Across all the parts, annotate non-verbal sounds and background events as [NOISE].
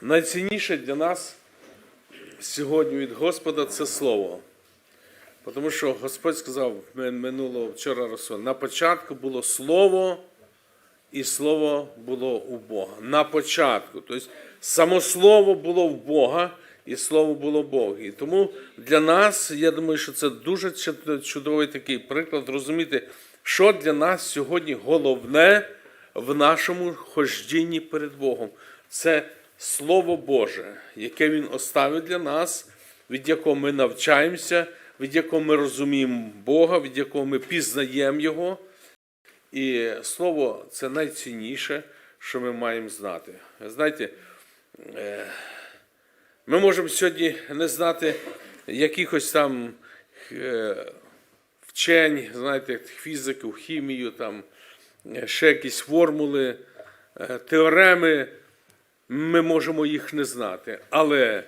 Найцінніше для нас сьогодні від Господа це слово. Тому що Господь сказав ми- минулого вчора Росо, на початку було слово, і слово було у Бога. На початку. Тобто само слово було в Бога, і слово було Бог. І тому для нас, я думаю, що це дуже чудовий такий приклад розуміти, що для нас сьогодні головне в нашому хождінні перед Богом. Це Слово Боже, яке Він оставив для нас, від якого ми навчаємося, від якого ми розуміємо Бога, від якого ми пізнаємо Його. І слово це найцінніше, що ми маємо знати. Знаєте, е, ми можемо сьогодні не знати якихось там е, вчень, знаєте, фізику, хімію, там, е, ще якісь формули, теореми. Ми можемо їх не знати, але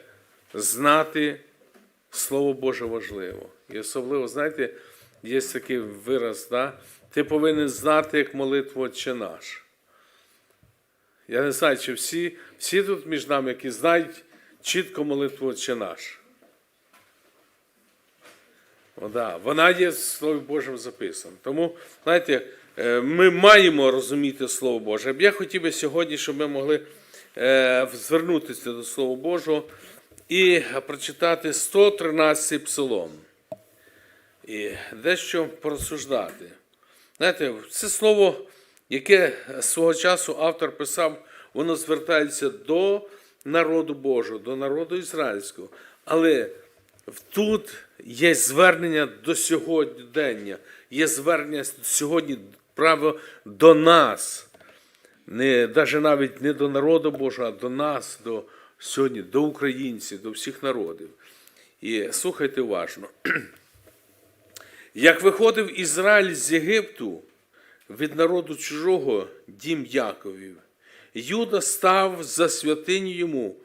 знати Слово Боже важливо. І особливо, знаєте, є такий вираз, да? ти повинен знати, як молитву Отче наш. Я не знаю, чи всі, всі тут між нами, які знають чітко молитву Отче наш. О, да. Вона є в Слові записана. Тому, знаєте, е, ми маємо розуміти Слово Боже. Я хотів би сьогодні, щоб ми могли звернутися до Слова Божого і прочитати 113 псалом. І дещо порозсуждати. Знаєте, це слово, яке свого часу автор писав, воно звертається до народу Божого, до народу ізраїльського. Але тут є звернення до сьогодення, є звернення сьогодні право до нас. Не, навіть навіть не до народу Божого, а до нас, до сьогодні, до українців, до всіх народів. І слухайте уважно. Як виходив Ізраїль з Єгипту від народу чужого дім Яковів, Юда став за святиню йому,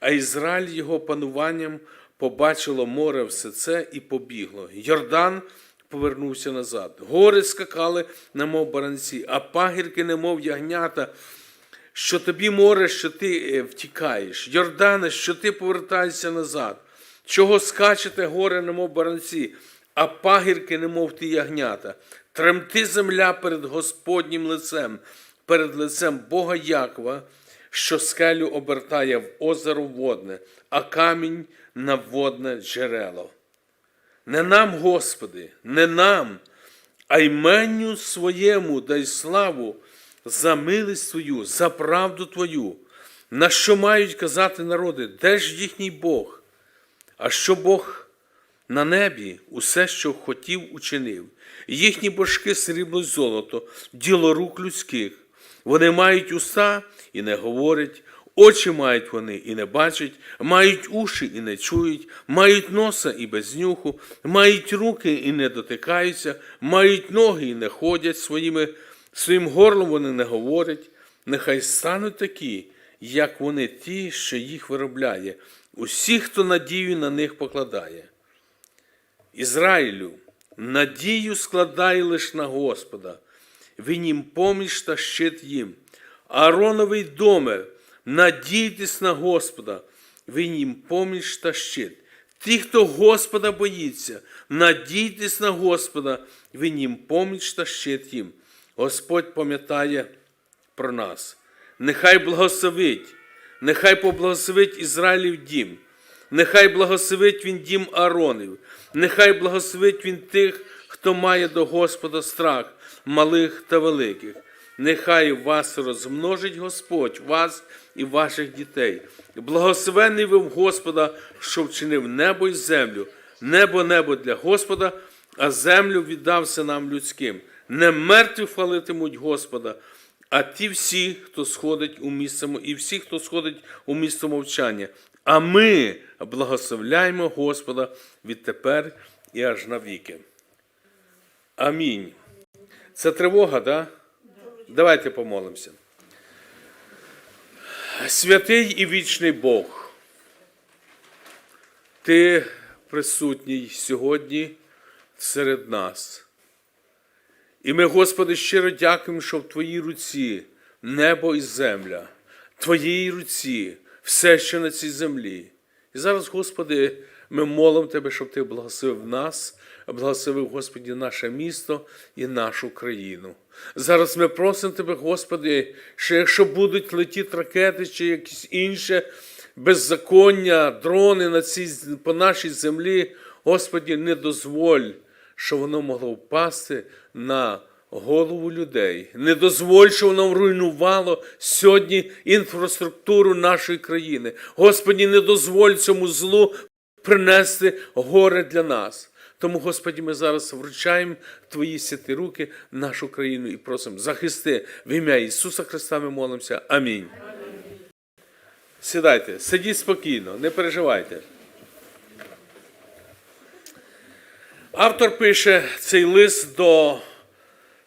а Ізраїль його пануванням побачило море все це і побігло. Йордан повернувся назад. Гори скакали, немов баранці, а пагірки, немов ягнята. Що тобі море, що ти е, втікаєш, Йордане, що ти повертаєшся назад, чого скачете горе, немов баранці, а пагірки, немов ті ягнята. Тремти земля перед Господнім лицем, перед лицем Бога Якова, що скелю обертає в озеро водне, а камінь на водне джерело. Не нам, Господи, не нам, а йменню своєму дай славу за милість Твою, за правду Твою. На що мають казати народи, де ж їхній Бог? А що Бог на небі усе, що хотів, учинив. Їхні божки срібло й золото, діло рук людських. Вони мають уста і не говорять, очі мають вони і не бачать, мають уші і не чують, мають носа і без нюху, мають руки і не дотикаються, мають ноги і не ходять своїми, своїм горлом вони не говорять. Нехай стануть такі, як вони ті, що їх виробляє, усі, хто надію на них покладає. Ізраїлю, надію складай лиш на Господа, він їм поміч та щит їм. Аароновий доме, надійтесь на Господа, він їм поміч та щит. Ті, хто Господа боїться, надійтесь на Господа, він їм поміч та щит їм. Господь пам'ятає про нас. Нехай благословить, нехай поблагословить Ізраїлів дім. Нехай благословить він дім Ааронів, нехай благословить він тих, хто має до Господа страх, малих та великих. Нехай вас розмножить Господь, вас і ваших дітей. Благословений ви в Господа, що вчинив небо і землю, небо, небо для Господа, а землю віддався нам людським. Не мертві хвалитимуть Господа, а ті всі, хто сходить у місце, і всі, хто сходить у місто мовчання. А ми благословляємо Господа відтепер і аж навіки. Амінь. Це тривога, так? Да? Давайте помолимося. Святий і вічний Бог, Ти присутній сьогодні серед нас. І ми, Господи, щиро дякуємо, що в Твоїй руці небо і земля, Твоїй руці все, що на цій землі. І зараз, Господи, ми молимо Тебе, щоб Ти благословив нас, благословив, Господі, наше місто і нашу країну. Зараз ми просимо Тебе, Господи, що якщо будуть летіти ракети чи якісь інше беззаконня, дрони на цій, по нашій землі, Господі, не дозволь, що воно могло впасти на голову людей. Не дозволь, що воно руйнувало сьогодні інфраструктуру нашої країни. Господі, не дозволь цьому злу принести горе для нас. Тому, Господі, ми зараз вручаємо Твої святі руки нашу країну і просимо захисти в ім'я Ісуса Христа. Ми молимося. Амінь. Сідайте, сидіть спокійно, не переживайте. Автор пише цей лист до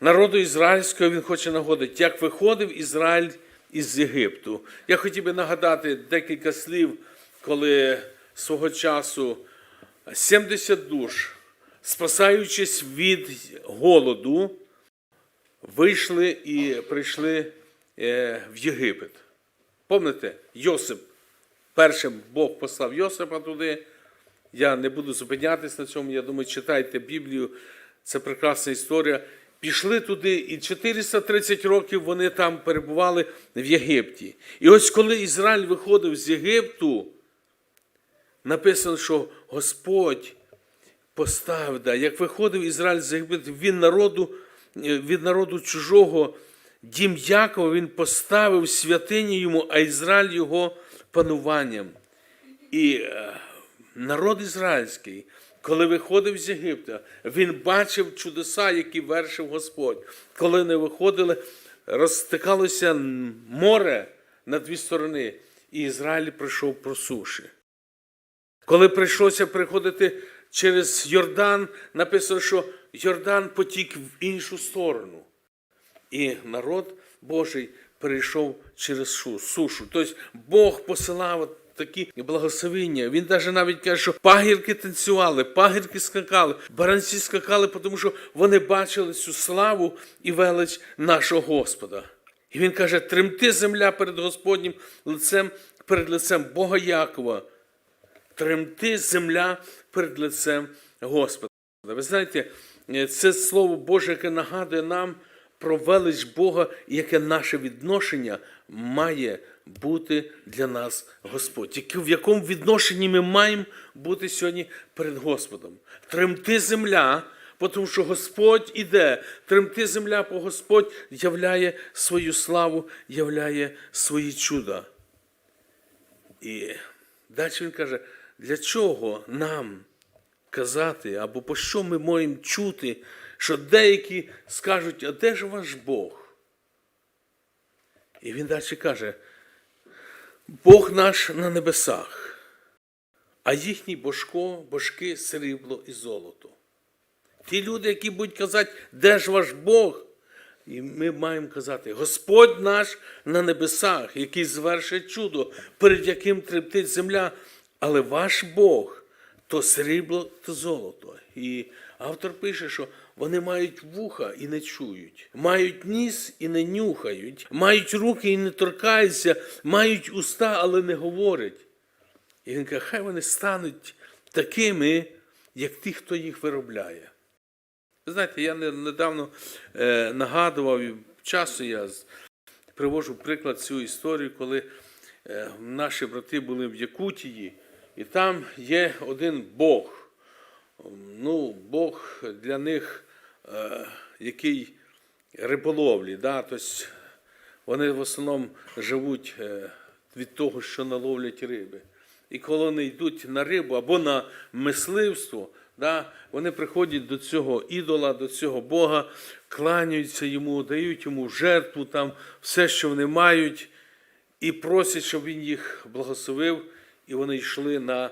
народу ізраїльського. Він хоче нагодити, як виходив Ізраїль із Єгипту. Я хотів би нагадати декілька слів, коли свого часу 70 душ, спасаючись від голоду, вийшли і прийшли е, в Єгипет. Пам'ятаєте, Йосип, першим Бог послав Йосипа туди. Я не буду зупинятись на цьому. Я думаю, читайте Біблію. Це прекрасна історія. Пішли туди, і 430 років вони там перебували в Єгипті. І ось коли Ізраїль виходив з Єгипту, написано, що Господь поставив, да, як виходив Ізраїль з Єгипту, він народу, е, від народу чужого, дім Якова, він поставив святині йому, а Ізраїль його пануванням. І е, народ ізраїльський, коли виходив з Єгипта, він бачив чудеса, які вершив Господь. Коли не виходили, розтикалося море на дві сторони, і Ізраїль прийшов про суші. Коли прийшлося приходити через Йордан, написано, що Йордан потік в іншу сторону. І народ Божий перейшов через сушу. Тобто Бог посилав такі благословення. Він навіть каже, що пагірки танцювали, пагірки скакали, баранці скакали, тому що вони бачили цю славу і велич нашого Господа. І він каже: тремти земля перед Господнім лицем, перед лицем Бога Якова. Тремти земля перед лицем Господа. Ви знаєте, це слово Боже, яке нагадує нам про велич Бога, яке наше відношення має бути для нас Господь. В якому відношенні ми маємо бути сьогодні перед Господом. Тремти земля, тому що Господь іде. Тремти земля, бо Господь являє свою славу, являє свої чуда. І далі він каже, для чого нам казати, або по що ми маємо чути, що деякі скажуть, а де ж ваш Бог? І він далі каже, Бог наш на небесах, а їхній божко, божки срібло і золото. Ті люди, які будуть казати, де ж ваш Бог? І ми маємо казати, Господь наш на небесах, який звершить чудо, перед яким трептить земля, але ваш Бог то срібло, то золото. І автор пише, що вони мають вуха і не чують, мають ніс і не нюхають, мають руки і не торкаються, мають уста, але не говорять. І він каже, хай вони стануть такими, як ті, хто їх виробляє. Ви знаєте, я недавно е, нагадував, і часу я привожу приклад цю історію, коли е, наші брати були в Якутії, і там є один Бог. Ну, Бог для них, е, який риболовлі, да? тобто вони в основному живуть е, від того, що наловлять риби. І коли вони йдуть на рибу або на мисливство, да, вони приходять до цього ідола, до цього Бога, кланяються йому, дають йому жертву, там все, що вони мають, і просять, щоб він їх благословив, і вони йшли на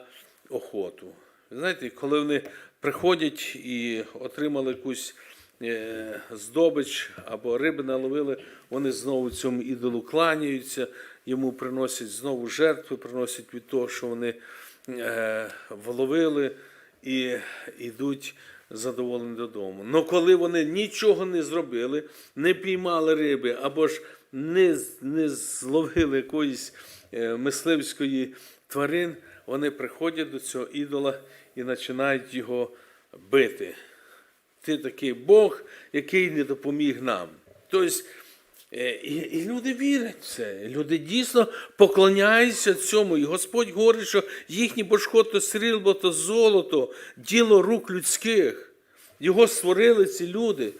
охоту. Знаєте, коли вони приходять і отримали якусь е, здобич або риби наловили, вони знову цьому ідолу кланяються, йому приносять знову жертви, приносять від того, що вони е, вловили, і йдуть задоволені додому. Но коли вони нічого не зробили, не піймали риби або ж не, не зловили якоїсь е, мисливської тварин, вони приходять до цього ідола і починають його бити. Ти такий Бог, який не допоміг нам. Тобто, е, і, і люди вірять в це. Люди дійсно поклоняються цьому. І Господь говорить, що їхній божход то срібло, то золото, діло рук людських. Його створили ці люди.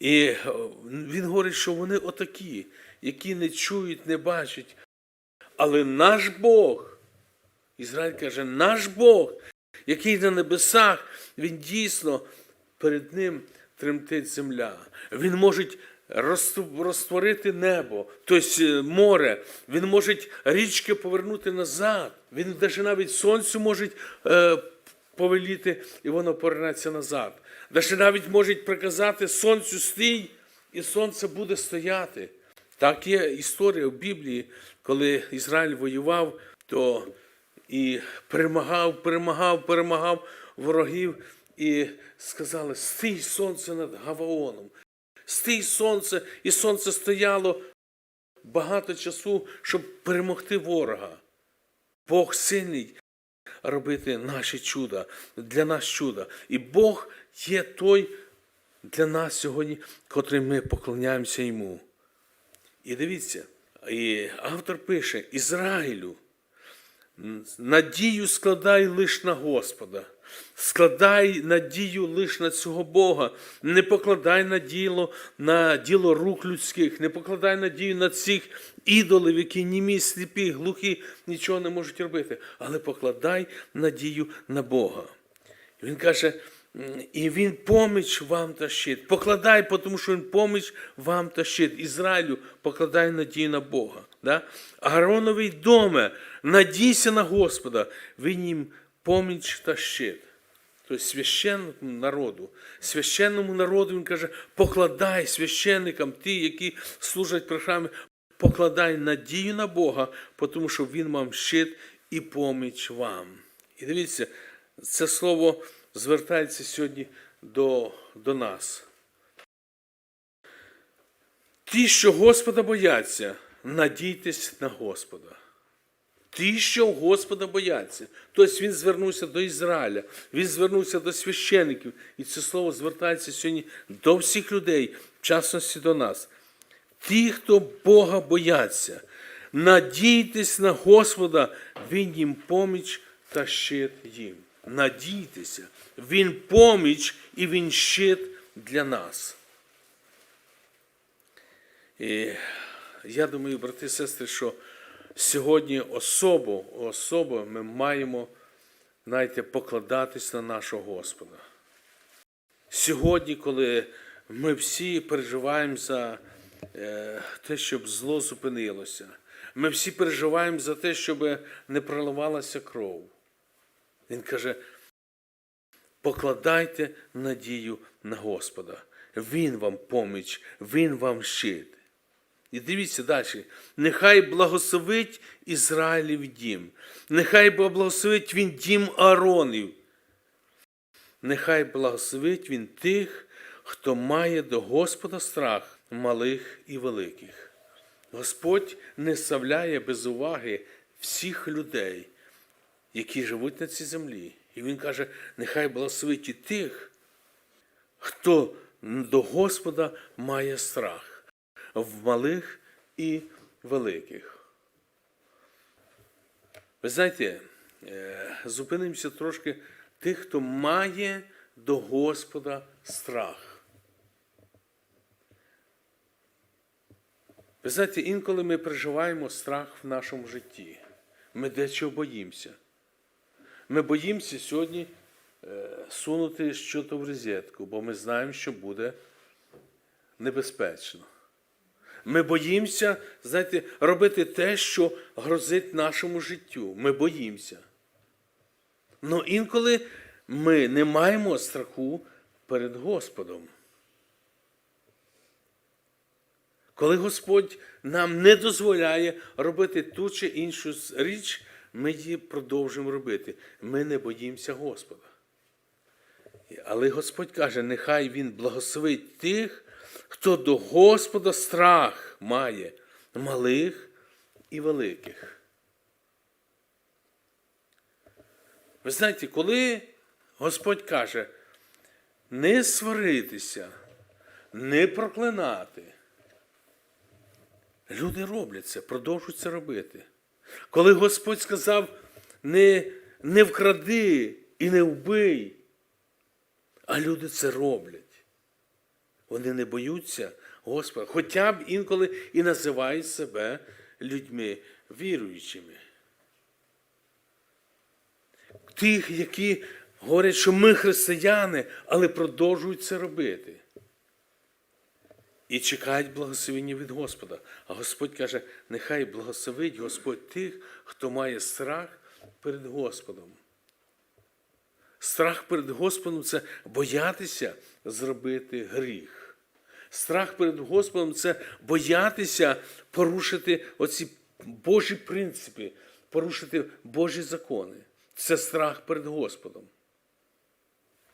І е, він говорить, що вони отакі, які не чують, не бачать. Але наш Бог, Ізраїль каже, наш Бог, який на небесах, він дійсно перед ним тремтить земля. Він може розтворити небо, тобто е, море, він може річки повернути назад. Він навіть навіть сонцю може е, повеліти, і воно повернеться назад. Навіть навіть може приказати сонцю стій, і сонце буде стояти. Так є історія в Біблії, коли Ізраїль воював, то і перемагав, перемагав, перемагав ворогів, і сказали: стій сонце над Гаваоном, стій сонце, і сонце стояло багато часу, щоб перемогти ворога. Бог сильний робити наші чуда, для нас чуда. І Бог є той для нас сьогодні, котрий ми поклоняємося йому. І дивіться, і автор пише: Ізраїлю, надію складай лиш на Господа, складай надію лиш на цього Бога, не покладай на діло, на діло рук людських, не покладай надію на цих ідолів, які німі, сліпі, глухі, нічого не можуть робити, але покладай надію на Бога. І Він каже, і він поміч вам та щит. Покладай, тому що він поміч вам та щит. Ізраїлю покладай надію на Бога. Да? Аароновий доме, надійся на Господа, він їм поміч та щит. Тобто священному народу, священному народу він каже, покладай священникам, ті, які служать при храмі, покладай надію на Бога, тому що Він вам щит і поміч вам. І дивіться, це слово звертається сьогодні до, до нас. Ті, що Господа бояться, надійтесь на Господа. Ті, що Господа бояться. Тобто він звернувся до Ізраїля, він звернувся до священиків. І це слово звертається сьогодні до всіх людей, в частності до нас. Ті, хто Бога бояться, надійтесь на Господа, Він їм поміч та щит їм. Надійтеся, Він поміч і Він щит для нас. І я думаю, брати і сестри, що сьогодні особо, особо ми маємо, знаєте, покладатись на нашого Господа. Сьогодні, коли ми всі переживаємо за е, те, щоб зло зупинилося, ми всі переживаємо за те, щоб не проливалася кров. Він каже, покладайте надію на Господа. Він вам поміч, Він вам щит. І дивіться далі. Нехай благословить Ізраїлів дім. Нехай благословить він дім Ааронів. Нехай благословить він тих, хто має до Господа страх малих і великих. Господь не ставляє без уваги всіх людей, які живуть на цій землі. І Він каже, нехай благословить і тих, хто до Господа має страх в малих і великих. Ви знаєте, е, зупинимося трошки тих, хто має до Господа страх. Ви знаєте, інколи ми переживаємо страх в нашому житті. Ми дечого боїмося. Ми боїмося сьогодні е, сунути щось в розетку, бо ми знаємо, що буде небезпечно. Ми боїмося, знаєте, робити те, що грозить нашому життю. Ми боїмося. Ну інколи ми не маємо страху перед Господом. Коли Господь нам не дозволяє робити ту чи іншу річ, ми її продовжуємо робити. Ми не боїмося Господа. Але Господь каже, нехай Він благословить тих, хто до Господа страх має малих і великих. Ви знаєте, коли Господь каже, не сваритися, не проклинати, люди роблять це, продовжують це робити. Коли Господь сказав, не, не вкради і не вбий, а люди це роблять. Вони не боються Господа, хоча б інколи і називають себе людьми віруючими. Тих, які говорять, що ми християни, але продовжують це робити. І чекають благословення від Господа. А Господь каже, нехай благословить Господь тих, хто має страх перед Господом. Страх перед Господом це боятися зробити гріх. Страх перед Господом це боятися порушити оці Божі принципи, порушити Божі закони. Це страх перед Господом.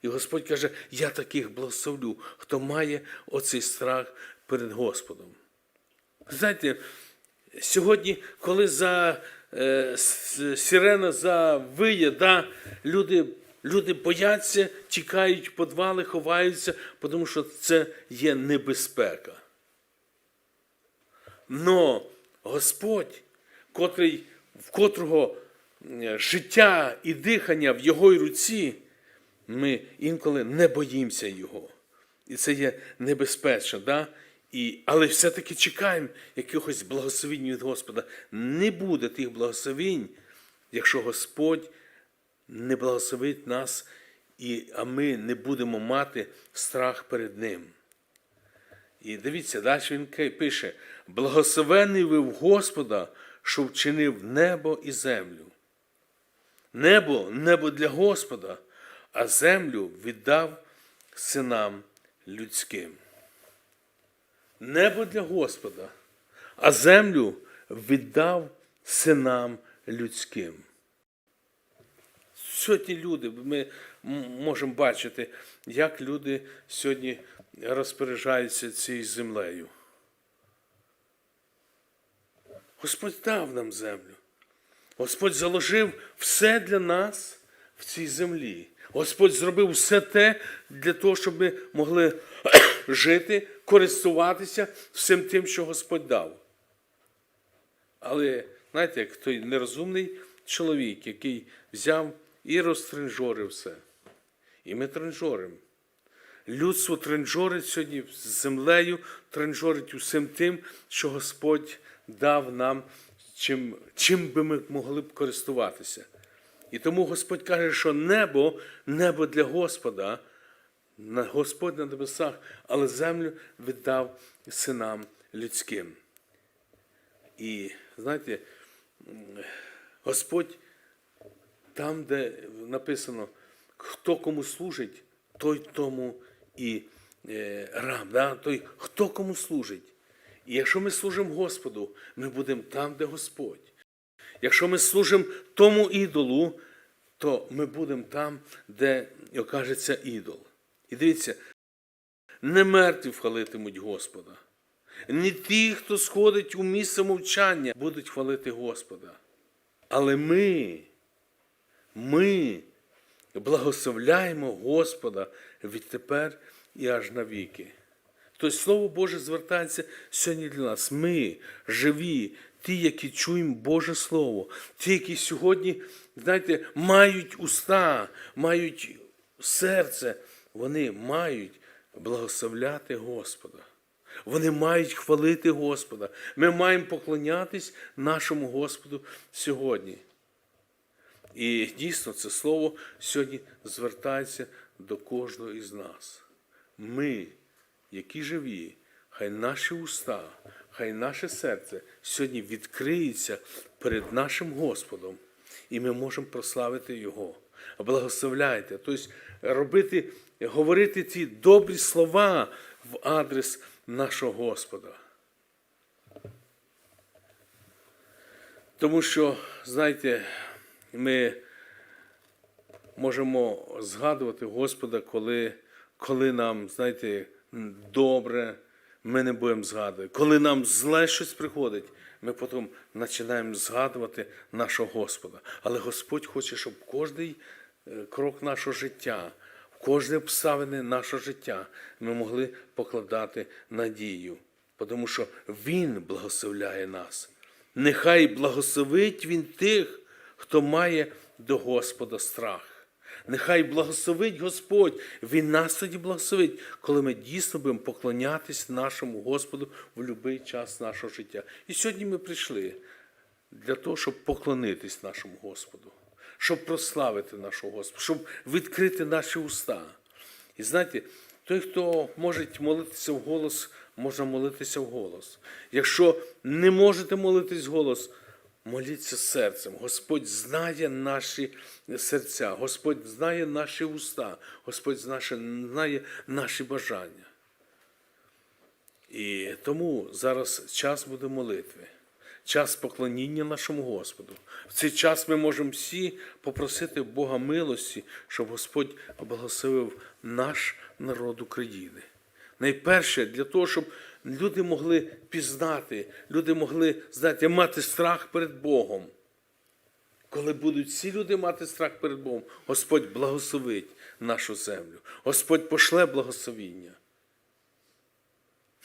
І Господь каже, я таких благословлю, хто має оцей страх перед Господом. Знаєте, сьогодні, коли за е, сирена завиє, да, люди, люди бояться, тікають в подвали, ховаються, тому що це є небезпека. Но Господь, котрий, в котрого е, життя і дихання в його руці, ми інколи не боїмося його. І це є небезпечно. Да? І, але все-таки чекаємо якихось благословінь від Господа. Не буде тих благословінь, якщо Господь не благословить нас, і, а ми не будемо мати страх перед Ним. І дивіться, далі він пише: благословений ви в Господа, що вчинив небо і землю. Небо небо для Господа, а землю віддав синам людським. Небо для Господа, а землю віддав синам людським. Сьогодні люди, ми можемо бачити, як люди сьогодні розпоряджаються цією землею. Господь дав нам землю. Господь заложив все для нас в цій землі. Господь зробив все те для того, щоб ми могли [CLEARS THROAT] жити, користуватися всім тим, що Господь дав. Але знаєте, як той нерозумний чоловік, який взяв і розтринжорив все. І ми тринжоримо. Людство тринжорить сьогодні з землею, тринжорить усім тим, що Господь дав нам, чим, чим би ми могли б користуватися. І тому Господь каже, що небо, небо для Господа, Господь на небесах, але землю віддав синам людським. І знаєте, Господь там, де написано, хто кому служить, той тому і е, раб, да? той, хто кому служить. І якщо ми служимо Господу, ми будемо там, де Господь. Якщо ми служимо тому ідолу, то ми будемо там, де окажеться ідол. І дивіться, не мертві хвалитимуть Господа. Не ті, хто сходить у місце мовчання, будуть хвалити Господа. Але ми, ми благословляємо Господа відтепер і аж навіки. Тобто Слово Боже звертається сьогодні для нас. Ми живі, ті, які чуємо Боже Слово, ті, які сьогодні, знаєте, мають уста, мають серце, вони мають благословляти Господа. Вони мають хвалити Господа. Ми маємо поклонятись нашому Господу сьогодні. І дійсно це слово сьогодні звертається до кожного із нас. Ми, які живі, хай наші уста, хай наше серце сьогодні відкриється перед нашим Господом, і ми можемо прославити Його. Благословляйте, тобто робити, говорити ті добрі слова в адрес нашого Господа. Тому що, знаєте, ми можемо згадувати Господа, коли, коли нам, знаєте, добре, ми не будемо згадувати. Коли нам зле щось приходить, ми потім починаємо згадувати нашого Господа. Але Господь хоче, щоб кожний е, крок нашого життя, в кожне обставини нашого життя ми могли покладати надію, тому що Він благословляє нас. Нехай благословить Він тих, хто має до Господа страх. Нехай благословить Господь, Він нас тоді благословить, коли ми дійсно будемо поклонятись нашому Господу в будь-який час нашого життя. І сьогодні ми прийшли для того, щоб поклонитись нашому Господу, щоб прославити нашого Господа, щоб відкрити наші уста. І знаєте, той, хто може молитися в голос, може молитися в голос. Якщо не можете молитись в голос, моліться серцем. Господь знає наші серця, Господь знає наші уста, Господь знає, наші бажання. І тому зараз час буде молитви, час поклоніння нашому Господу. В цей час ми можемо всі попросити Бога милості, щоб Господь благословив наш народ України. Найперше, для того, щоб люди могли пізнати, люди могли, знаєте, мати страх перед Богом. Коли будуть всі люди мати страх перед Богом, Господь благословить нашу землю, Господь пошле благословіння.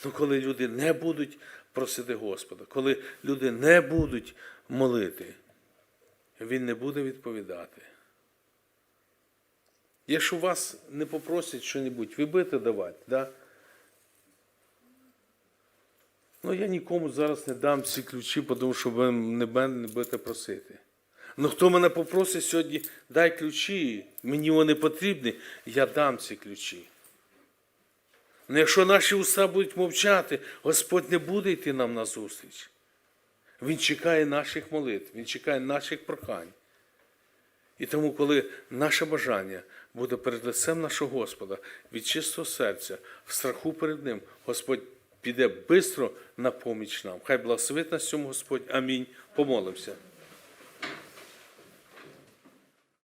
Ну, коли люди не будуть просити Господа, коли люди не будуть молити, Він не буде відповідати. Якщо вас не попросять щось, ви будете давати, да? Ну, я нікому зараз не дам ці ключі, тому що ви не будете просити. Ну, хто мене попросить сьогодні, дай ключі, мені вони потрібні, я дам ці ключі. Ну, якщо наші уста будуть мовчати, Господь не буде йти нам на зустріч. Він чекає наших молитв, Він чекає наших прохань. І тому, коли наше бажання буде перед лицем нашого Господа від чистого серця, в страху перед Ним, Господь піде бистро на поміч нам. Хай благословить нас цьому Господь. Амінь. Помолимося.